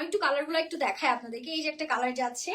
আমি একটু কালারগুলো একটু দেখাই আপনাদেরকে। এই যে একটা কালার যাচ্ছে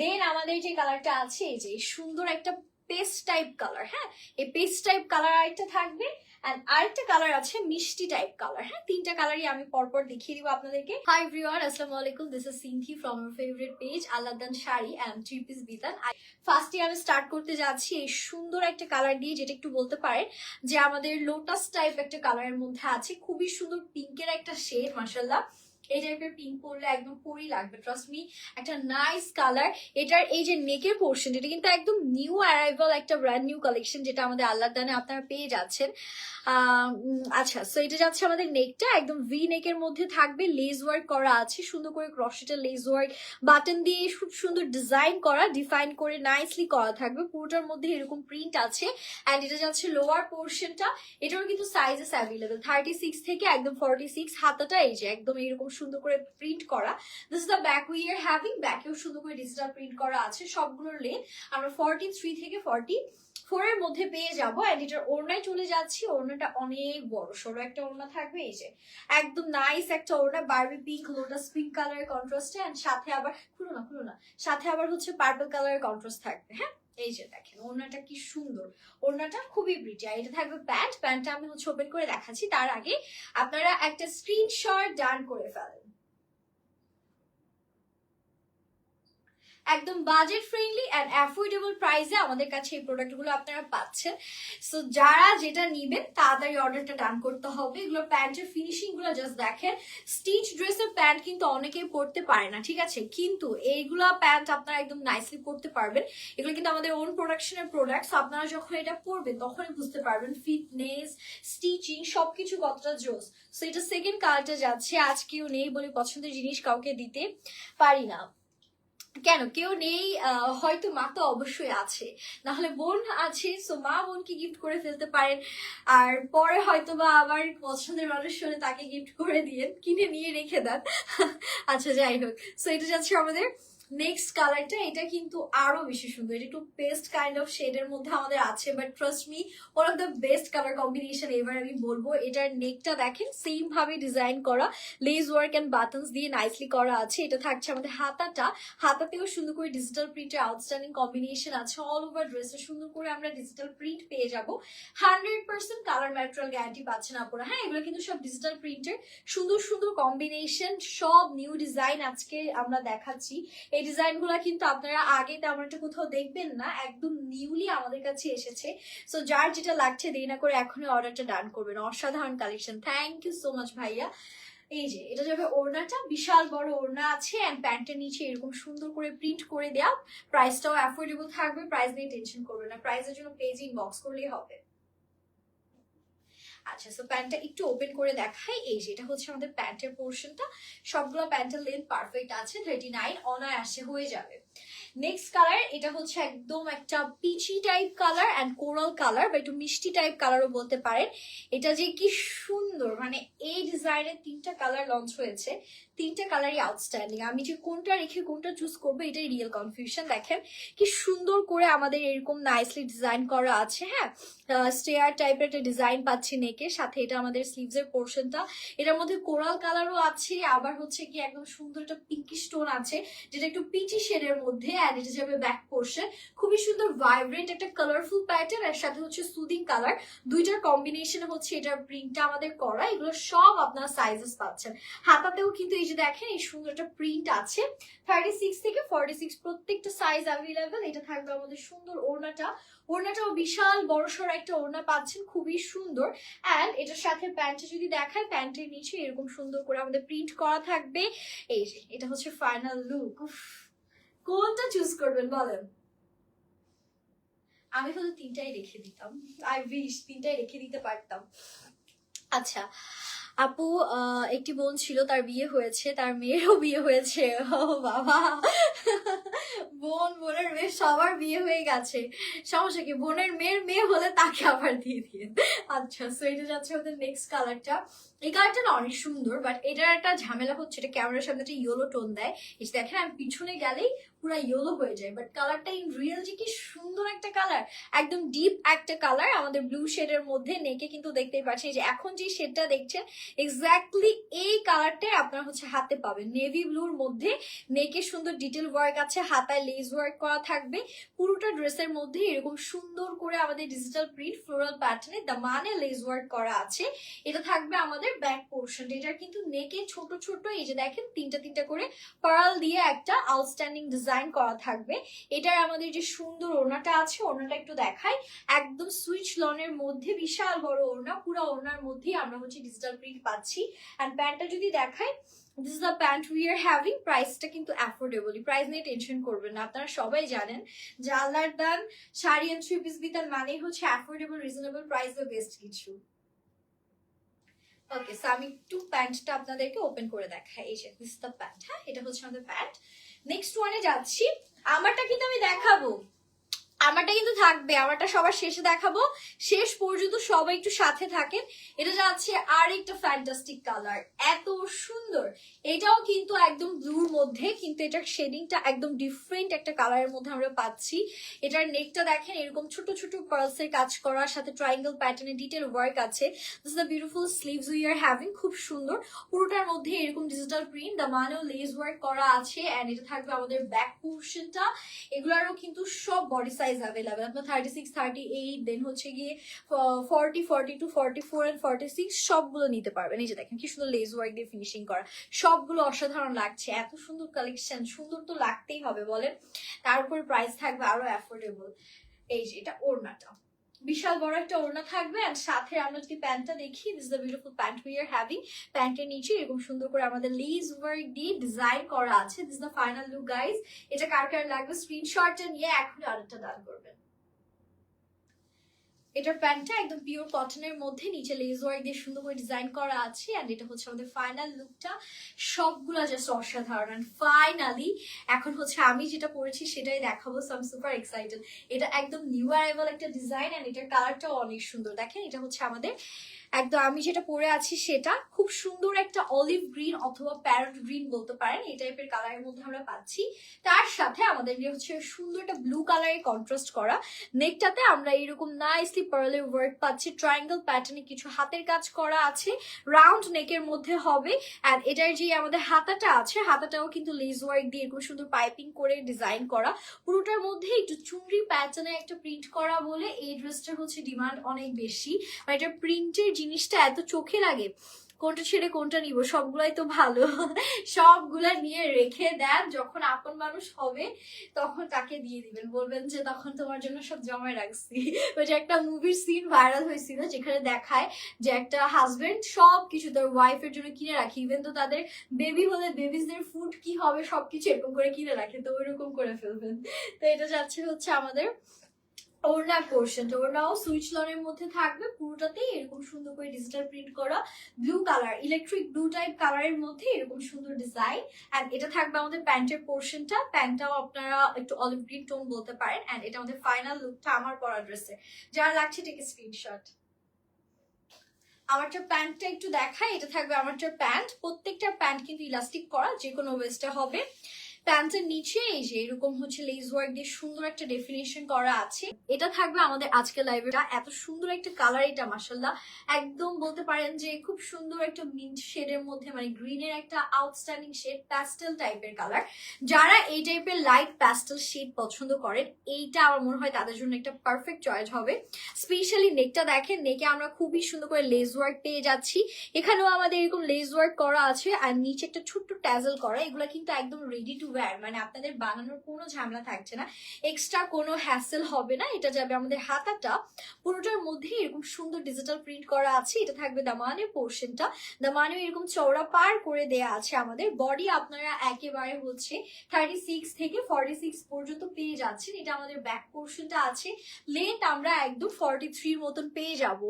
দেন আমাদের যে কালারটা আছে, এই যে সুন্দর একটা পেস্ট টাইপ কালার হ্যাঁ? এই পেস্ট টাইপ কালার আরেকটা থাকবে অ্যান্ড আরেকটা কালার আছে মিষ্টি টাইপ কালার হ্যাঁ? তিনটা কালারই আমি পরপর দেখিয়ে দিব আপনাদেরকে। হাই এভরিওয়ান আসসালামু আলাইকুম this is Sinthi from our favourite page Alladan sari and three piece Bitan ফার্স্টে আমি স্টার্ট করতে যাচ্ছি এই সুন্দর একটা কালার দিয়ে, যেটা একটু বলতে পারেন যে আমাদের লোটাস টাইপ একটা কালারের মধ্যে আছে, খুবই সুন্দর পিঙ্কের একটা শেড মার্শাল্লাহ এই টাইপের পিঙ্ক পরলে একদম পরি লাগবে ট্রাস্ট মি একটা নাইস কালার এটার এই যে নেকের পোর্শন যেটা কিন্তু একদম নিউ অ্যারাইভাল একটা ব্র্যান্ড নিউ কালেকশন যেটা আমাদের আল্লাহ দানে আপনারা পেয়ে যাচ্ছেন। আচ্ছা সো এটা যাচ্ছে আমাদের নেকটা একদম ভি নেকের মধ্যে থাকবে লেজ ওয়ার্ক করা আছে, সুন্দর করে ক্রসেটা লেজ ওয়ার্ক বাটন দিয়ে খুব সুন্দর ডিজাইন করা ডিফাইন করে নাইসলি করা থাকবে। পুরোটার মধ্যে এরকম প্রিন্ট আছে। অ্যান্ড এটা যাচ্ছে লোয়ার পোর্শনটা এটারও কিন্তু সাইজেস অ্যাভেলেবেল থার্টি সিক্স থেকে একদম ফর্টি সিক্স হাতাটা এই যে, একদম এরকম সুন্দর করে প্রিন্ট করা। This is the back we are having ব্যাকেও সুন্দর করে ডিজিটাল প্রিন্ট করা আছে। সবগুলোর লেন আমরা ফর্টি থ্রি থেকে ফর্টি ফোরের মধ্যে পেয়ে যাব। অ্যান্ড এটার ওড়নায় চলে যাচ্ছি। ওড়নাটা অনেক বড়। সড়ো একটা ওড়না থাকবে। এই যে একদম নাইস একটা ওড়না। বারবি পিঙ্ক লোটাস পিঙ্ক কালারের কন্ট্রাস্টে অ্যান্ড সাথে আবার, খুলো না খুলো না। সাথে আবার হচ্ছে পার্পল কালারের কন্ট্রাস্ট থাকবে। হ্যাঁ? এই যে দেখেন, ওড়নাটা কি সুন্দর। ওড়নাটা খুবই ব্রিটি আর এটা থাকবে প্যান্ট। প্যান্টটা আমি হচ্ছে ওপেন করে দেখাচ্ছি। তার আগে আপনারা একটা স্ক্রিনশট ডান করে ফেলেন। একদম বাজেট ফ্রেন্ডলি অ্যান্ড অ্যাফোর্ডেবল প্রাইসে আমাদের কাছে এই প্রোডাক্টগুলো আপনারা পাচ্ছেন। সো যারা যেটা নিবেন, তাড়াতাড়ি অর্ডারটা ডান করতে হবে। এগুলো প্যান্টের ফিনিশিংগুলো জাস্ট দেখেন। স্টিচ ড্রেসের প্যান্ট কিন্তু অনেকেই পরতে পারে না, ঠিক আছে? কিন্তু এইগুলো প্যান্ট আপনারা একদম নাইসলি পরতে পারবেন। এগুলো কিন্তু আমাদের ওন প্রোডাকশনের প্রোডাক্ট আপনারা যখন এটা পরবেন, তখনই বুঝতে পারবেন ফিটনেস স্টিচিং সবকিছু কতটা জোস। সো এটা সেকেন্ড কালারটা যাচ্ছে। আজকেও নেই বলে পছন্দের জিনিস কাউকে দিতে পারি না। কেন? কেউ নেই হয়তো মা তো অবশ্যই আছে। নাহলে বোন আছে সো মা বোনকে গিফট করে ফেলতে পারেন। আর পরে হয়তো বা আবার পছন্দের মানুষ হলে তাকে গিফট করে দিয়ে কিনে নিয়ে রেখে দেন। আচ্ছা যাই হোক। সো এটা যাচ্ছে আমাদের নেক্সট কালারটা এটা কিন্তু আরও বেশি সুন্দর। এটা একটু পেস্ট কাইন্ড অফ শেডের মধ্যে আমাদের আছে but trust me one of the best colour combination এবার আমি বলব। এটার নেকটা দেখেন সেম ভাবে ডিজাইন করা লেজ ওয়ার্ক অ্যান্ড বাটনস দিয়ে নাইসলি করা আছে। এটা থাকছে আমাদের হাতাটা। হাতাতেও সুন্দর করে ডিজিটাল প্রিন্টের আউটস্ট্যান্ডিং কম্বিনেশন আছে। অল ওভার ড্রেসে সুন্দর করে আমরা ডিজিটাল প্রিন্ট পেয়ে যাব। Hundred percent colour material guarantee পাচ্ছেন আপনারা হ্যাঁ এগুলো কিন্তু সব ডিজিটাল প্রিন্টের সুন্দর সুন্দর কম্বিনেশন সব নিউ ডিজাইন আজকে আমরা দেখাচ্ছি। এই ডিজাইনগুলো কিন্তু আপনারা আগে তেমন একটা কোথাও দেখবেন না, একদম নিউলি আমাদের কাছে এসেছে। সো যার যেটা লাগছে দেরি না করে এখনই অর্ডারটা ডান করবেন। অসাধারণ collection thank you so much ভাইয়া। এই যে, এটা যাবে ওড়নাটা, বিশাল বড় ওড়না আছে অ্যান্ড প্যান্টের নিচে এরকম সুন্দর করে প্রিন্ট করে দেওয়া প্রাইসটাও অ্যাফোর্ডেবল থাকবে প্রাইস নিয়ে টেনশন করবে না। প্রাইসের জন্য পেজ ইনবক্স করলেই হবে। আচ্ছা সো প্যান্টটা একটু ওপেন করে দেখাই। এই যে, এটা হচ্ছে আমাদের প্যান্টের পোর্শনটা সবগুলো প্যান্টের লেন্থ পারফেক্ট আছে থার্টি নাইন অনায়াসে হয়ে যাবে। নেক্সট কালার এটা হচ্ছে একদম একটা peachy type colour and coral colour বা একটু মিষ্টি টাইপ কালারও বলতে পারেন। এটা যে কি সুন্দর মানে এই ডিজাইনের তিনটা কালার লঞ্চ হয়েছে। তিনটা কালারই আউটস্ট্যান্ডিং আমি যে কোনটা রেখে কোনটা চুজ করব, এটাই রিয়েল কনফিউশন দেখেন কি সুন্দর করে আমাদের এরকম নাইসলি ডিজাইন করা আছে হ্যাঁ? স্টেয়ার টাইপের একটা ডিজাইন পাচ্ছি নেকে, সাথে এটা আমাদের স্লিভস এর পোর্শনটা এটার মধ্যে কোরাল কালারও আছে, আবার হচ্ছে কি একদম সুন্দর একটা পিঙ্কি স্টোন আছে, যেটা একটু পিচি শেডের মধ্যে অ্যান্ড এটা যাবে ব্যাক পোর্শন খুবই সুন্দর ভাইব্রেন্ট একটা কালারফুল প্যাটার্ন এর সাথে হচ্ছে সুদিং কালার দুইটার কম্বিনেশনে হচ্ছে এটার প্রিন্টটা আমাদের করা। এগুলো সব আপনারা সাইজেস পাচ্ছেন। হাতাতেও কিন্তু এই যে দেখেন, এই সুন্দর একটা প্রিন্ট আছে। থার্টি সিক্স থেকে ফর্টি সিক্স প্রত্যেকটা সাইজ অ্যাভেলেবেল এটা থাকবে আমাদের সুন্দর ওড়নাটা। ওড়নাটাও বিশাল, বড়সড় একটা ওড়না পাচ্ছেন, খুবই সুন্দর। অ্যান্ড এটার সাথে প্যান্টটা যদি দেখায় প্যান্টের নিচে এরকম সুন্দর করে আমাদের প্রিন্ট করা থাকবে। এই এটা হচ্ছে ফাইনাল লুক কোনটা চুজ করবেন বলেন? আমি হয়তো তিনটাই রেখে দিতাম। আই উইশ তিনটাই রেখে দিতে পারতাম। আচ্ছা আপু একটি বোন ছিল, তার বিয়ে হয়েছে, তার মেয়েরও বিয়ে হয়েছে। ও বাবা। বোন বোনের মেয়ে সবার বিয়ে হয়ে গেছে। সমস্যা কি? বোনের মেয়ের মেয়ে হলে তাকে আবার দিয়ে দিয়ে আচ্ছা সো এটা যাচ্ছে ওদের নেক্সট কালারটা এই কালারটা না অনেক সুন্দর বাট এটার একটা ঝামেলা হচ্ছে, এটা ক্যামেরার সামনে একটা ইয়েলো টোন দেয়, এই দেখেন, আমি পিছনে গেলেই পুরো ইয়েলো হয়ে যায় বাট কালারটা ইন রিয়েল যে কি সুন্দর একটা কালার একদম ডিপ একটা কালার আমাদের ব্লু শেডের মধ্যে নেকে কিন্তু দেখতেই পাচ্ছি যে এখন যে শেডটা দেখছেন এক্স্যাক্টলি এই কালারটাই আপনারা হচ্ছে হাতে পাবেন নেভি ব্লুর মধ্যে নেকে সুন্দর ডিটেল ওয়ার্ক আছে, হাতায় লেস ওয়ার্ক করা থাকবে, পুরোটা ড্রেসের মধ্যে এরকম সুন্দর করে আমাদের ডিজিটাল প্রিন্ট ফ্লোরাল প্যাটার্নে দামানে লেস ওয়ার্ক করা আছে, এটা থাকবে আমাদের ব্যাক পোর্শন এটা কিন্তু নেকে ছোট ছোট, এই যে দেখেন, তিনটা তিনটা করে পার্ল দিয়ে একটা আউটস্ট্যান্ডিং ডিজাইন করা থাকবে। এটার আমাদের যে সুন্দর ওড়নাটা আছে, ওড়নাটা একটু দেখাই। একদম সুইচ লনের মধ্যে, বিশাল বড় ওড়না, পুরো ওড়নার মধ্যেই আমরা হচ্ছে ডিজিটাল প্রিন্ট পাচ্ছি। অ্যান্ড প্যান্টটা যদি দেখাই this is the pant we are having প্রাইসটা কিন্তু অ্যাফোর্ডেবলই প্রাইস নিয়ে টেনশন করবেন না। আপনারা সবাই জানেন যে আল্লাহর দান sari and three piece Bitan মানেই হচ্ছে affordable reasonable price the best কিছু। ওকে সো আমি একটু প্যান্টটা আপনাদেরকে ওপেন করে দেখাই। এই যে দিস দ্য প্যান্ট হ্যাঁ? এটা হচ্ছে আমাদের প্যান্ট নেক্সট ওয়ানে যাচ্ছি। আমারটা কিন্তু আমি দেখাবো। আমারটা কিন্তু থাকবে, আমারটা সবার শেষে দেখাবো। শেষ পর্যন্ত সবাই একটু সাথে থাকেন। এটা যাচ্ছে আর একটা ফ্যান্টাস্টিক কালার এত সুন্দর। এটাও কিন্তু একদম ব্লুর মধ্যে, কিন্তু এটার শেডিংটা একদম ডিফারেন্ট একটা কালারের মধ্যে আমরা পাচ্ছি। এটার নেকটা দেখেন, এরকম ছোট ছোট পার্লস এর কাজ করা, সাথে ট্রায়াঙ্গেল প্যাটার্নে ডিটেল ওয়ার্ক আছে। This the beautiful sleeves we are having খুব সুন্দর। পুরোটার মধ্যে এরকম ডিজিটাল প্রিন্ট দ্য মানেও লেস ওয়ার্ক করা আছে এন্ড এটা থাকবে আমাদের ব্যাক পোর্শনটা এগুলারও কিন্তু সব বডি সাইজ অ্যাভেলেবেল আপনার thirty six thirty eight then হচ্ছে গিয়ে forty forty two forty four and forty six সবগুলো নিতে পারবেন। এই যে দেখেন কি সুন্দর লেজ ওয়ার্ক দিয়ে ফিনিশিং করা। সবগুলো অসাধারণ লাগছে। এত সুন্দর কালেকশন সুন্দর তো লাগতেই হবে, বলেন। তার উপর প্রাইস থাকবে আরও অ্যাফোর্ডেবল এই যে এটা ওড়নাটা। বিশাল বড় একটা ওড়না থাকবে আর সাথে আমরা যদি প্যান্টটা দেখি this the beautiful pant we are having প্যান্টের নিচে এরকম সুন্দর করে আমাদের লেজ ওয়ার্ক দিয়ে ডিজাইন করা আছে। This the final look guys এটা কার কার লাগবে? স্ক্রিনশটটা নিয়ে এখন আরেকটা দান করবেন। এটার প্যান্টটা একদম পিওর কটনের মধ্যে নিচে লেস ওয়ার্ক দিয়ে সুন্দর করে ডিজাইন করা আছে অ্যান্ড এটা হচ্ছে আমাদের ফাইনাল লুকটা সবগুলো জাস্ট অসাধারণ। অ্যান্ড ফাইনালি এখন হচ্ছে আমি যেটা পরেছি সেটাই দেখাবো সো আম সুপার এক্সাইটেড এটা একদম নিউ অ্যারাইভাল একটা ডিজাইন অ্যান্ড এটার কালারটাও অনেক সুন্দর। দেখেন, এটা হচ্ছে আমাদের একদম আমি যেটা পরে আছি সেটা খুব সুন্দর একটা অলিভ গ্রিন অথবা প্যারট গ্রিন বলতে পারেন। এই টাইপের কালারের মধ্যে আমরা পাচ্ছি। তার সাথে আমাদের হচ্ছে সুন্দর একটা ব্লু কালারের কন্ট্রাস্ট করা। নেকটাতে আমরা এরকম নাইসলি পার্লের ওয়ার্ক পাচ্ছি ট্রায়াঙ্গেল প্যাটার্নে কিছু হাতের কাজ করা আছে রাউন্ড নেকের মধ্যে হবে অ্যান্ড এটার যে আমাদের হাতাটা আছে, হাতাটাও কিন্তু লেজ ওয়ার্ক দিয়ে এরকম সুন্দর পাইপিং করে ডিজাইন করা। পুরোটার মধ্যে একটু চুনরি প্যাটার্নে একটা প্রিন্ট করা বলে এই ড্রেসটার হচ্ছে ডিমান্ড অনেক বেশি। আর এটা প্রিন্টের জিনিসটা এত চোখে লাগে কোনটা ছেড়ে কোনটা নিব, সবগুলাই তো ভালো। সবগুলা নিয়ে রেখে দেন, যখন আপন মানুষ হবে, তখন তাকে দিয়ে দিবেন। বলবেন যে, তখন তোমার জন্য সব জমায় রাখছি। ওই যে একটা মুভির সিন ভাইরাল হয়েছিল, যেখানে দেখায় যে একটা হাজবেন্ড সব কিছু তার ওয়াইফের জন্য কিনে রাখে। ইভেন তো তাদের বেবি হলে বেবিসদের ফুড কি হবে, সবকিছু এরকম করে কিনে রাখে। তো ওইরকম করে ফেলবেন। তো এটা যাচ্ছে হচ্ছে আমাদের ওড়না পোর্শনটা ওড়নাও সুইচ লনের মধ্যে থাকবে পুরোটাতেই এরকম সুন্দর করে ডিজিটাল প্রিন্ট করা blue colour electric blue type কালারের মধ্যে এরকম সুন্দর ডিজাইন অ্যান্ড এটা থাকবে আমাদের প্যান্টের পোর্শনটা প্যান্টটাও আপনারা একটু অলিভ গ্রিন টোন বলতে পারেন অ্যান্ড এটা আমাদের ফাইনাল লুকটা আমার পরা ড্রেসে যারা লাগছে টেকে স্ক্রিনশট আমারটা প্যান্টটা একটু দেখাই, এটা থাকবে আমারটা প্যান্ট প্রত্যেকটা প্যান্ট কিন্তু ইলাস্টিক করা যে কোনো ওয়েস্টে হবে। প্যান্টের নিচে, এই যে এরকম হচ্ছে লেস ওয়ার্ক দিয়ে সুন্দর একটা ডেফিনেশন করা আছে। এটা থাকবে আমাদের আজকে লাইভেটা এত সুন্দর একটা কালার এটা মাসাল্লাহ একদম বলতে পারেন যে খুব সুন্দর একটা মিন্ট শেডের মধ্যে মানে গ্রিনের একটা আউটস্ট্যান্ডিং শেড প্যাস্টেল টাইপের কালার যারা এই টাইপের লাইট প্যাস্টেল শেড পছন্দ করেন, এইটা আমার মনে হয় তাদের জন্য একটা পারফেক্ট চয়েস হবে। স্পেশালি নেকটা দেখেন নেকে আমরা খুবই সুন্দর করে লেস ওয়ার্ক পেয়ে যাচ্ছি। এখানেও আমাদের এরকম লেস ওয়ার্ক করা আছে, আর নিচে একটা ছোট্ট ট্যাজেল করা, এগুলো কিন্তু একদম রেডি টু ওয়্যার মানে আপনাদের বানানোর কোনো ঝামেলা থাকছে না। এক্সট্রা কোনো হ্যাসেল হবে না, এটা যাবে আমাদের হাতাটা। পুরোটার মধ্যে এরকম সুন্দর ডিজিটাল প্রিন্ট করা আছে, এটা থাকবে দামানের পোর্শনটা দামানেও এরকম চওড়া পার করে দেয়া আছে আমাদের। বডি আপনারা একেবারে হচ্ছে থার্টি সিক্স থেকে ফর্টি সিক্স পর্যন্ত পেয়ে যাচ্ছেন, এটা আমাদের ব্যাক পোর্শনটা আছে। লেন্থ আমরা একদম ফর্টি থ্রির মতন পেয়ে যাব।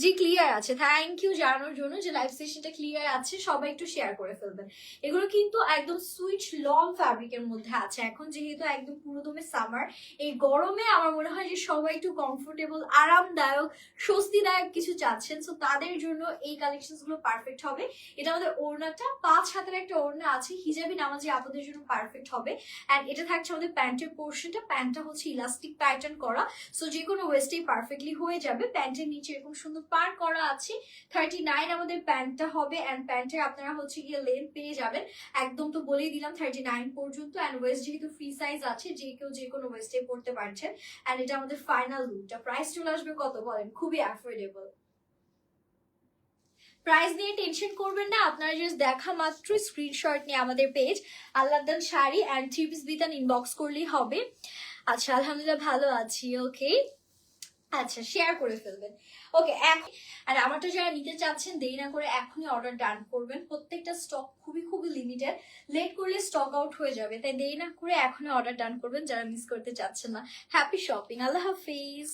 জি ক্লিয়ার আছে থ্যাংক ইউ জানানোর জন্য যে লাইভ সেশনটা ক্লিয়ার আছে, সবাই একটু শেয়ার করে ফেলবেন। এগুলো কিন্তু একদম সুইচ লং ফ্যাব্রিকের মধ্যে আছে। এখন যেহেতু একদম পুরোদমে সামার এই গরমে আমার মনে হয় যে সবাই একটু কমফোর্টেবল আরামদায়ক, স্বস্তিদায়ক কিছু চাচ্ছেন। সো তাদের জন্য এই কালেকশনগুলো পারফেক্ট হবে। এটা আমাদের ওড়নাটা। পাঁচ হাতের একটা ওড়না আছে। হিজাবি নামাজি আপনাদের জন্য পারফেক্ট হবে। অ্যান্ড এটা থাকছে আমাদের প্যান্টের পোর্শনটা প্যান্টটা হচ্ছে ইলাস্টিক প্যাটার্ন করা। সো যে কোনো ওয়েস্টেই পারফেক্টলি হয়ে যাবে। প্যান্টের নিচে এরকম সুন্দর পার করা আছে। থার্টি নাইন আমাদের প্যান্টটা হবে। অ্যান্ড প্যান্টের আপনারা হচ্ছে গিয়ে লেন পেয়ে যাবেন। একদম তো বলেই দিলাম থার্টি নাইন পর্যন্ত অ্যান্ড ওয়েস্ট যেহেতু ফ্রি সাইজ আছে, যে কেউ যে কোনো ওয়েস্টে পড়তে পারছেন অ্যান্ড এটা আমাদের ফাইনাল লুকটা প্রাইস চলে আসবে কত বলেন? খুবই অ্যাফোর্ডেবল প্রাইস নিয়ে টেনশন করবেন না, আপনারা জাস্ট দেখা মাত্র স্ক্রিনশট নিয়ে আমাদের page Alladan sari and three piece Bitan inbox করলেই হবে। আচ্ছা আলহামদুলিল্লাহ ভালো আছি ওকে আচ্ছা শেয়ার করে ফেলবেন। ওকে এখন আর আমারটা যারা নিতে চাচ্ছেন, দেরি না করে এখনই অর্ডার ডান করবেন। প্রত্যেকটা স্টক খুবই খুবই লিমিটেড লেট করলে স্টক আউট হয়ে যাবে, তাই দেরি না করে এখনই অর্ডার ডান করবেন যারা মিস করতে চাচ্ছেন না। হ্যাপি শপিং আল্লাহ হাফিজ।